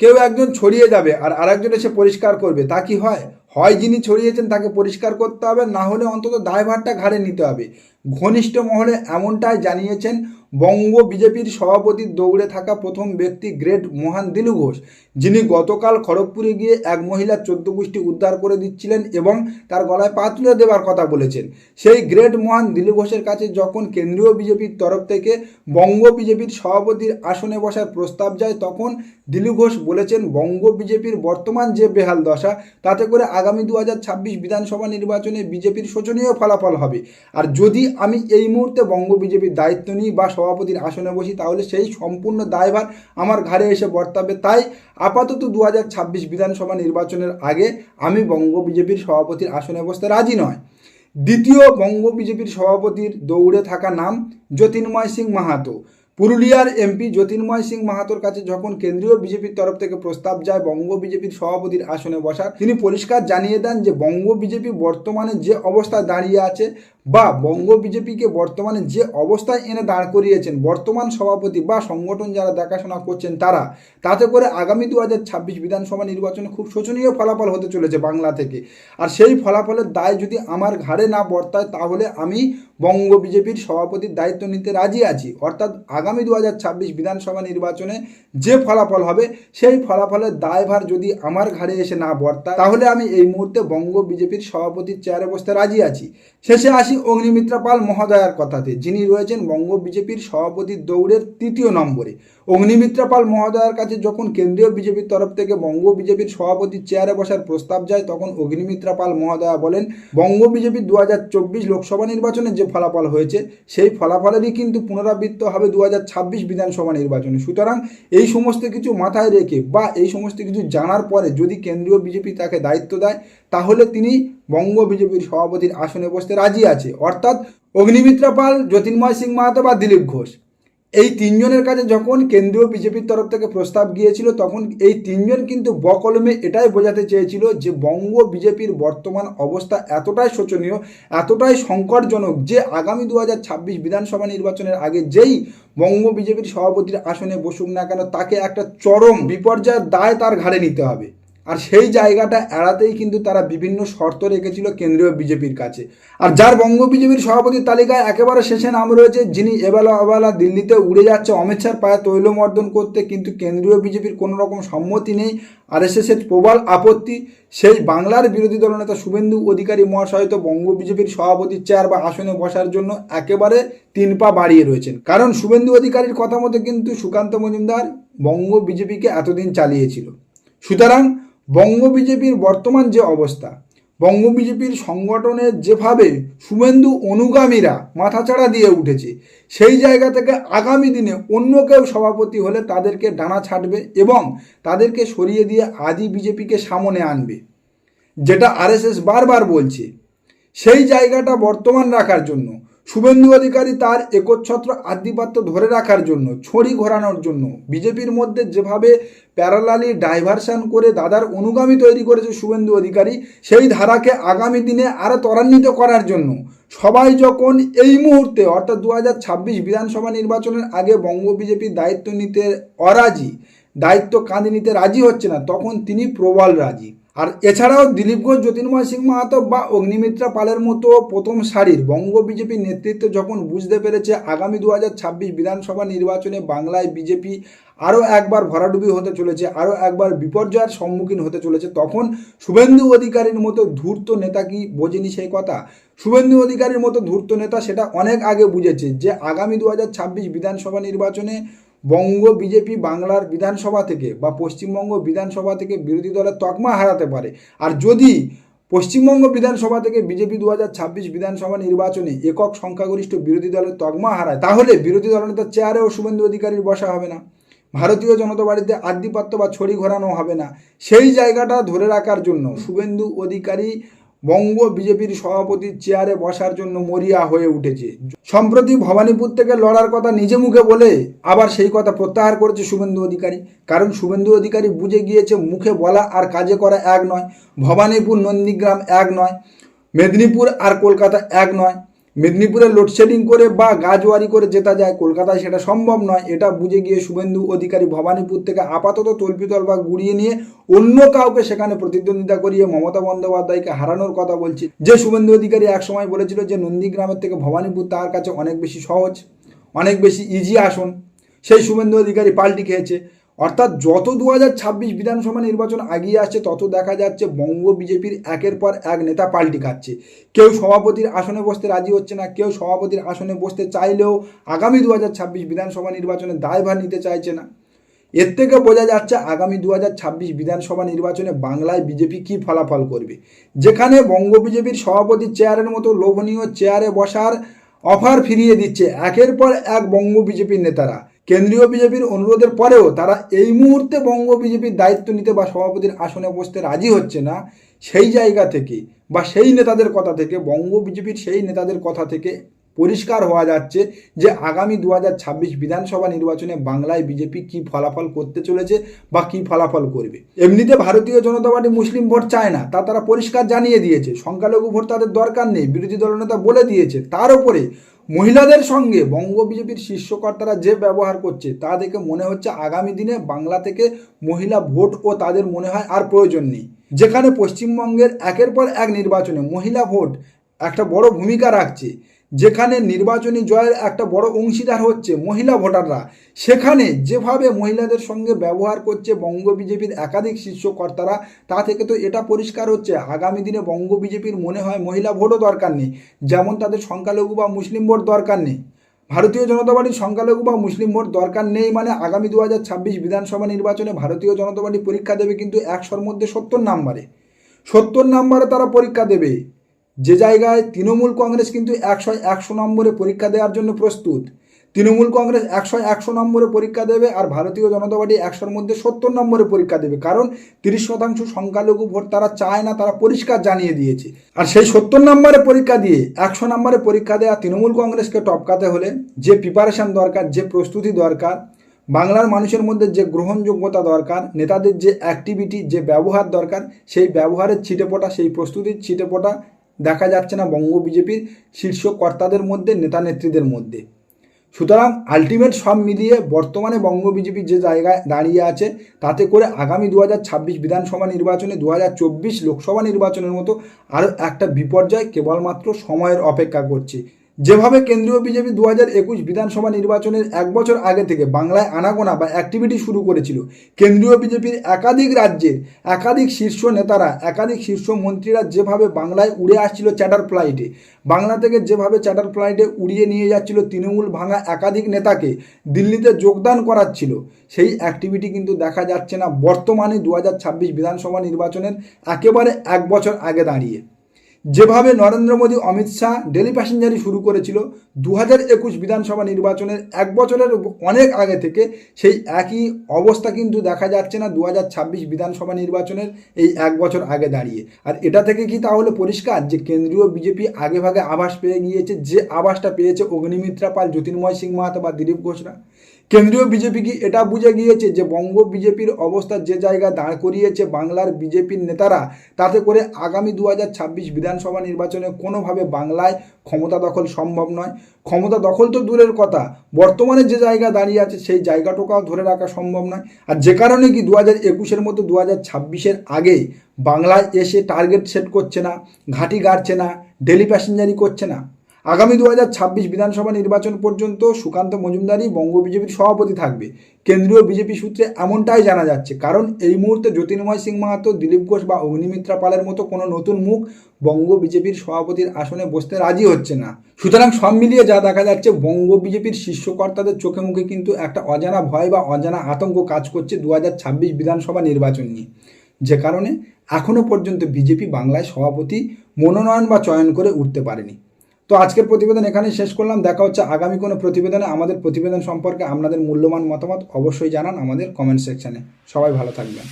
কেউ একজন ছড়িয়ে যাবে আর আরেকজন এসে পরিষ্কার করবে, তা কি হয়? হয় যিনি ছড়িয়েছেন তাকে পরিষ্কার করতে হবে, না হলে অন্তত দায়ভারটা ঘাড়ে নিতে হবে। ঘনিষ্ঠ মহলে এমনটাই জানিয়েছেন বঙ্গ বিজেপির সভাপতির দৌড়ে থাকা প্রথম ব্যক্তি গ্রেট মোহন দিলু ঘোষ, যিনি গতকাল খড়গপুরে গিয়ে এক মহিলার চোদ্দ গোষ্ঠী উদ্ধার করে দিচ্ছিলেন এবং তার গলায় পা তুলে দেওয়ার কথা বলেছেন। সেই গ্রেট মোহন দিলু ঘোষের কাছে যখন কেন্দ্রীয় বিজেপির তরফ থেকে বঙ্গ বিজেপির সভাপতির আসনে বসার প্রস্তাব যায়, তখন দিলু ঘোষ বলেছেন, বঙ্গ বিজেপির বর্তমান যে বেহাল দশা, তাতে করে আগামী দু হাজার ছাব্বিশ বিধানসভা নির্বাচনে বিজেপির শোচনীয় ফলাফল হবে। আর যদি আমি এই মুহূর্তে বঙ্গ বিজেপির দায়িত্ব নিই বা সভাপতির আসনে বসি, তাহলে সেই সম্পূর্ণ দায়ভার আমার ঘাড়ে এসে বর্তাবে। তাই আপাতত দু হাজার ছাব্বিশ বিধানসভা নির্বাচনের আগে আমি বঙ্গ বিজেপির সভাপতির আসনে বসতে রাজি নয়। দ্বিতীয় বঙ্গ বিজেপির সভাপতির দৌড়ে থাকা নাম যতীন্ময় সিং মাহাতো। পুরুলিয়ার এমপি জ্যোতির্ময় সিং মাহাতোর কাছে যখন কেন্দ্রীয় বিজেপির তরফ থেকে প্রস্তাব যায় বঙ্গ বিজেপির সভাপতির আসনে বসার, তিনি পরিষ্কার জানিয়ে দেন যে বঙ্গ বিজেপি বর্তমানে যে অবস্থায় দাঁড়িয়ে আছে বা বঙ্গ বিজেপিকে বর্তমানে যে অবস্থায় এনে দাঁড় করিয়েছেন, বর্তমান সভাপতি বা সংগঠন যারা দেখাশোনা করছেন তারা, তাতে করে আগামী দু হাজার ছাব্বিশ বিধানসভা নির্বাচনে খুব শোচনীয় ফলাফল হতে চলেছে বাংলা থেকে। আর সেই ফলাফলের দায় যদি আমার ঘাড়ে না বর্তায়, তাহলে আমি বঙ্গ বিজেপির সভাপতির দায়িত্ব নিতে রাজি আছি। অর্থাৎ আগামী দু হাজার ছাব্বিশ বিধানসভা নির্বাচনে যে ফলাফল হবে, সেই ফলাফলের দায়ভার যদি আমার ঘাড়ে এসে না বর্তায়, তাহলে আমি এই মুহূর্তে বঙ্গ বিজেপির সভাপতির চেয়ারে বসতে রাজি আছি। শেষে আসি অগ্নিমিত্রা পাল মহোদয়ার কথাতে যিনি রয়েছেন বঙ্গ বিজেপির সভাপতি দৌড়ের তৃতীয় নম্বরে। অগ্নিমিত্রা পাল মহোদয়ার কাছে যখন কেন্দ্রীয় বিজেপির তরফ থেকে বঙ্গ বিজেপির সভাপতির চেয়ারে বসার প্রস্তাব যায়, তখন অগ্নিমিত্রা পাল মহোদয়া বলেন, বঙ্গ বিজেপির দু হাজার চব্বিশ লোকসভা নির্বাচনে যে ফলাফল হয়েছে, সেই ফলাফলেরই কিন্তু পুনরাবৃত্ত হবে দু হাজার ছাব্বিশ বিধানসভা নির্বাচনে। সুতরাং এই সমস্ত কিছু মাথায় রেখে বা এই সমস্ত কিছু জানার পরে যদি কেন্দ্রীয় বিজেপি তাকে দায়িত্ব দেয়, তাহলে তিনি বঙ্গ বিজেপির সভাপতির আসনে বসতে রাজি আছে। অর্থাৎ অগ্নিমিত্রা পাল জ্যোতির্ময় সিং মাহাতো বা দিলীপ ঘোষ। এই তিনজনের কাছে যখন কেন্দ্রীয় বিজেপির তরফ থেকে প্রস্তাব গিয়েছিল, তখন এই তিনজন কিন্তু বকলমে এটাই বোঝাতে চেয়েছিল যে বঙ্গ বিজেপির বর্তমান অবস্থা এতটাই শোচনীয়, এতটাই সংকটজনক যে আগামী দু হাজার ছাব্বিশ বিধানসভা নির্বাচনের আগে যেই বঙ্গ বিজেপির সভাপতির আসনে বসুক না কেন, তাকে একটা চরম বিপর্যয়ের দায় তার ঘাড়ে নিতে হবে। আর সেই জায়গাটা এড়াতেই কিন্তু তারা বিভিন্ন শর্ত রেখেছিল কেন্দ্রীয় বিজেপির কাছে। আর যার বঙ্গ বিজেপির সভাপতির তালিকায় একেবারে শেষে নাম রয়েছে, যিনি এবেলা অবেলা দিল্লিতে উড়ে যাচ্ছে, অমিত শাহর পায়ে তৈলমর্দন করতে কিন্তু কেন্দ্রীয় বিজেপির কোনো রকম সম্মতি নেই। আর এসেছের প্রবল আপত্তি, সেই বাংলার বিরোধী দলনেতা শুভেন্দু অধিকারী মহাশয় তো বঙ্গ বিজেপির সভাপতির চেয়ার বা আসনে বসার জন্য একেবারে তিন পা বাড়িয়ে রয়েছেন। কারণ শুভেন্দু অধিকারীর কথা মতো কিন্তু সুকান্ত মজুমদার বঙ্গ বিজেপিকে এতদিন চালিয়েছিল। সুতরাং বঙ্গ বিজেপির বর্তমান যে অবস্থা, বঙ্গ বিজেপির সংগঠনের যেভাবে শুভেন্দু অনুগামীরা মাথাচাড়া দিয়ে উঠেছে, সেই জায়গা থেকে আগামী দিনে অন্য কেউ সভাপতি হলে তাদেরকে ডানা ছাড়বে এবং তাদেরকে সরিয়ে দিয়ে আদি বিজেপিকে সামনে আনবে। যেটা আরএসএস বারবার বলছে, সেই জায়গাটা বর্তমান রাখার জন্য শুভেন্দু অধিকারী তার একচ্ছত্র আধিপত্য ধরে রাখার জন্য, ছড়ি ঘোরানোর জন্য, বিজেপির মধ্যে যেভাবে প্যারালালি ডাইভারশন করে দাদার অনুগামী তৈরি করেছে শুভেন্দু অধিকারী, সেই ধারাকে আগামী দিনে আরও ত্বরান্বিত করার জন্য, সবাই যখন এই মুহূর্তে, অর্থাৎ দু হাজার ছাব্বিশ বিধানসভা নির্বাচনের আগে বঙ্গ বিজেপির দায়িত্ব নিতে অরাজি, দায়িত্ব কাঁধে নিতে রাজি হচ্ছে না, তখন তিনি প্রবল রাজি। আর এছাড়াও দিলীপ ঘোষ জ্যোতির্ময় সিং মাহাতো বা অগ্নিমিত্রা পালের মতো প্রথম সারির বঙ্গ বিজেপি নেতৃত্ব যখন বুঝতে পেরেছে আগামী দু হাজার ছাব্বিশ বিধানসভা নির্বাচনে বাংলায় বিজেপি আরও একবার ভরাডুবি হতে চলেছে, আরও একবার বিপর্যয়ের সম্মুখীন হতে চলেছে, তখন শুভেন্দু অধিকারীর মতো ধূর্ত নেতা কি বোঝেনি সেই কথা? শুভেন্দু অধিকারীর মতো ধূর্ত নেতা সেটা অনেক আগে বুঝেছে যে আগামী দু হাজার ছাব্বিশ বিধানসভা নির্বাচনে বঙ্গ বিজেপি বাংলার বিধানসভা থেকে বা পশ্চিমবঙ্গ বিধানসভা থেকে বিরোধী দলের তকমা হারাতে পারে। আর যদি পশ্চিমবঙ্গ বিধানসভা থেকে বিজেপি দু হাজার ছাব্বিশ বিধানসভা নির্বাচনে একক সংখ্যাগরিষ্ঠ বিরোধী দলের তকমা হারায়, তাহলে বিরোধী দলনেতার চেয়ারেও শুভেন্দু অধিকারীর বসা হবে না। ভারতীয় জনতা পার্টিতে আধিপত্য বা ছড়ি ঘোরানো হবে না। সেই জায়গাটা ধরে রাখার জন্য শুভেন্দু অধিকারী বঙ্গ বিজেপির সভাপতির চেয়ারে বসার জন্য মরিয়া হয়ে উঠেছে। সম্প্রতি ভবানীপুর থেকে লড়ার কথা নিজে মুখে বলে আবার সেই কথা প্রত্যাহার করেছে শুভেন্দু অধিকারী। কারণ শুভেন্দু অধিকারী বুঝে গিয়েছে মুখে বলা আর কাজে করা এক নয়, ভবানীপুর, নন্দীগ্রাম এক নয়, মেদিনীপুর আর কলকাতা এক নয়। মেদিনীপুরে লোডশেডিং করে বা গাজওয়ারি করে জেতা যায় কলকাতায় সেটা সম্ভব নয়। এটা বুঝে গিয়ে শুভেন্দু অধিকারী ভবানীপুর থেকে আপাতত তল্পিতল বা গুড়িয়ে নিয়ে অন্য কাউকে সেখানে প্রতিদ্বন্দ্বিতা করিয়ে মমতা বন্দ্যোপাধ্যায়কে হারানোর কথা বলছি। যে শুভেন্দু অধিকারী একসময় বলেছিল যে নন্দীগ্রামের থেকে ভবানীপুর তার কাছে অনেক বেশি সহজ, অনেক বেশি ইজি আসন। সেই শুভেন্দু অধিকারী পাল্টি খেয়েছে। অর্থাৎ যত দু হাজার ছাব্বিশ বিধানসভা নির্বাচন আগিয়ে আসছে, তত দেখা যাচ্ছে বঙ্গ বিজেপির একের পর এক নেতা পাল্টি খাচ্ছে। কেউ সভাপতির আসনে বসতে রাজি হচ্ছে না, কেউ সভাপতির আসনে বসতে চাইলেও আগামী দু হাজার ছাব্বিশ বিধানসভা নির্বাচনে দায়ভার নিতে চাইছে না। এর থেকে বোঝা যাচ্ছে আগামী দু হাজার ছাব্বিশ বিধানসভা নির্বাচনে বাংলায় বিজেপি কী ফলাফল করবে। যেখানে বঙ্গ বিজেপির সভাপতি চেয়ারের মতো লোভনীয় চেয়ারে বসার অফার ফিরিয়ে দিচ্ছে, একের পর এক বঙ্গ বিজেপির নেতারা। কেন্দ্রীয় বিজেপির অনুরোধের পরেও তারা এই মুহূর্তে বঙ্গ বিজেপির দায়িত্ব নিতে বা সভাপতির আসনে বসতে রাজি হচ্ছে না, সেই জায়গা থেকে বা সেই নেতাদের কথা থেকে, বঙ্গ বিজেপির সেই নেতাদের কথা থেকে পরিষ্কার হওয়া যাচ্ছে যে আগামী দু বিধানসভা নির্বাচনে বাংলায় বিজেপি কি ফলাফল করতে চলেছে বা কি ফলাফল করবে। এমনিতে ভারতীয় জনতা পার্টি মুসলিম ভোট চায় না, তা তারা পরিষ্কার জানিয়ে দিয়েছে। সংখ্যালঘু ভোট তাদের দরকার নেই, বিরোধী দলনেতা বলে দিয়েছে। তার উপরে মহিলাদের সঙ্গে বঙ্গ বিজেপির শীর্ষকর্তারা যে ব্যবহার করছে, তা দেখে মনে হচ্ছে আগামী দিনে বাংলা থেকে মহিলা ভোট ও তাদের মনে হয় আর প্রয়োজন নেই। যেখানে পশ্চিমবঙ্গের একের পর এক নির্বাচনে মহিলা ভোট একটা বড় ভূমিকা রাখছে যেখানে নির্বাচনী জয়ের একটা বড় অংশীদার হচ্ছে মহিলা ভোটাররা। সেখানে যেভাবে মহিলাদের সঙ্গে ব্যবহার করছে বঙ্গ বিজেপির একাধিক শীর্ষ কর্তারা, তা থেকে তো এটা পরিষ্কার হচ্ছে। আগামী দিনে বঙ্গ বিজেপির মনে হয় মহিলা ভোটও দরকার নেই, যেমন তাদের সংখ্যালঘু বা মুসলিম ভোট দরকার নেই। ভারতীয় জনতা পার্টির সংখ্যালঘু বা মুসলিম ভোট দরকার নেই মানে আগামী দু হাজার ছাব্বিশ বিধানসভা নির্বাচনে ভারতীয় জনতা পার্টি পরীক্ষা দেবে কিন্তু একশোর মধ্যে সত্তর নাম্বারে। সত্তর নাম্বারে তারা পরীক্ষা দেবে। যে জায়গায় তৃণমূল কংগ্রেস কিন্তু একশো একশো নম্বরে পরীক্ষা দেওয়ার জন্য প্রস্তুত, তৃণমূল কংগ্রেস একশো একশো নম্বরে পরীক্ষা দেবে আর ভারতীয় জনতা পার্টি একশোর মধ্যে সত্তর নম্বরে পরীক্ষা দেবে, কারণ তিরিশ শতাংশ সংখ্যালঘু ভোট তারা চায় না, তারা পরিষ্কার জানিয়ে দিয়েছে। আর সেই সত্তর নম্বরে পরীক্ষা দিয়ে একশো নম্বরে পরীক্ষা দেওয়া তৃণমূল কংগ্রেসকে টপকাতে হলে যে প্রিপারেশন দরকার, যে প্রস্তুতি দরকার, বাংলার মানুষের মধ্যে যে গ্রহণযোগ্যতা দরকার, নেতাদের যে অ্যাক্টিভিটি যে ব্যবহার দরকার, সেই ব্যবহারের ছিটেপোটা, সেই প্রস্তুতির ছিটেপোটা দেখা যাচ্ছে না বঙ্গ বিজেপির শীর্ষ কর্তাদের মধ্যে, নেতা নেত্রীদের মধ্যে। সুতরাং আলটিমেট সব মিলিয়ে বর্তমানে বঙ্গ বিজেপি যে জায়গায় দাঁড়িয়ে আছে, তাতে করে আগামী দু বিধানসভা নির্বাচনে দু লোকসভা নির্বাচনের মতো আরও একটা বিপর্যয় কেবলমাত্র সময়ের অপেক্ষা করছে। যেভাবে কেন্দ্রীয় বিজেপি দু হাজার একুশ বিধানসভা নির্বাচনের এক বছর আগে থেকে বাংলায় আনাগোনা বা অ্যাক্টিভিটি শুরু করেছিল, কেন্দ্রীয় বিজেপির একাধিক রাজ্যের একাধিক শীর্ষ নেতারা, একাধিক শীর্ষ মন্ত্রীরা যেভাবে বাংলায় উড়ে আসছিল চ্যাটার ফ্লাইটে বাংলা থেকে যেভাবে চ্যাটার ফ্লাইটে উড়িয়ে নিয়ে যাচ্ছিল তৃণমূল ভাঙা একাধিক নেতাকে দিল্লিতে যোগদান করাচ্ছিল, সেই অ্যাক্টিভিটি কিন্তু দেখা যাচ্ছে না বর্তমানে দু হাজার ছাব্বিশ বিধানসভা নির্বাচনের একেবারে এক বছর আগে দাঁড়িয়ে। যেভাবে নরেন্দ্র মোদী, অমিত শাহ ডেলি প্যাসেঞ্জারি শুরু করেছিল দু হাজার একুশ বিধানসভা নির্বাচনের এক বছরের অনেক আগে থেকে সেই একই অবস্থা কিন্তু দেখা যাচ্ছে না দু হাজার ছাব্বিশ বিধানসভা নির্বাচনের এই এক বছর আগে দাঁড়িয়ে। আর এটা থেকে কি তাহলে পরিষ্কার যে কেন্দ্রীয় বিজেপি আগেভাগে আভাস পেয়ে গিয়েছে, যে আভাসটা পেয়েছে অগ্নিমিত্রা পাল, জ্যোতির্ময় সিং মাহাতো বা দিলীপ ঘোষরা? কেন্দ্রীয় বিজেপি কি এটা বুঝে গিয়েছে যে বঙ্গ বিজেপির অবস্থা যে জায়গা দাঁড় করিয়েছে বাংলার বিজেপির নেতারা, তাতে করে আগামী দু হাজার ছাব্বিশ বিধানসভা নির্বাচনে কোনোভাবে বাংলায় ক্ষমতা দখল সম্ভব নয়। ক্ষমতা দখল তো দূরের কথা, বর্তমানে যে জায়গা দাঁড়িয়ে আছে সেই জায়গাটুকাও ধরে রাখা সম্ভব নয়। আর যে কারণে কি দু হাজার একুশের মতো দু হাজার ছাব্বিশের আগে বাংলায় এসে টার্গেট সেট করছে না, ঘাঁটি গাড়ছে না ডেলি প্যাসেঞ্জারি করছে না? আগামী দু হাজার ছাব্বিশ বিধানসভা নির্বাচন পর্যন্ত সুকান্ত মজুমদারই বঙ্গ বিজেপির সভাপতি থাকবে। কেন্দ্রীয় বিজেপি সূত্রে এমনটাই জানা যাচ্ছে, কারণ এই মুহূর্তে জ্যোতির্ময় সিং মাহাতো, দিলীপ ঘোষ বা অগ্নিমিত্রা পালের মতো কোনো নতুন মুখ বঙ্গ বিজেপির সভাপতির আসনে বসতে রাজি হচ্ছে না। সুতরাং সব মিলিয়ে যা দেখা যাচ্ছে, বঙ্গ বিজেপির শীর্ষকর্তাদের চোখে মুখে কিন্তু একটা অজানা ভয় বা অজানা আতঙ্ক কাজ করছে দু হাজার ছাব্বিশ বিধানসভা নির্বাচন নিয়ে। যে কারণে এখনও পর্যন্ত বিজেপি বাংলায় সভাপতি মনোনয়ন বা চয়ন করে উঠতে পারেনি। তো আজকের প্রতিবেদন এখানেই শেষ করলাম। দেখা হচ্ছে আগামী কোনো প্রতিবেদনে। আমাদের প্রতিবেদন সম্পর্কে আপনাদের মূল্যবান মতামত অবশ্যই জানান আমাদের কমেন্ট সেকশানে সবাই ভালো থাকবেন।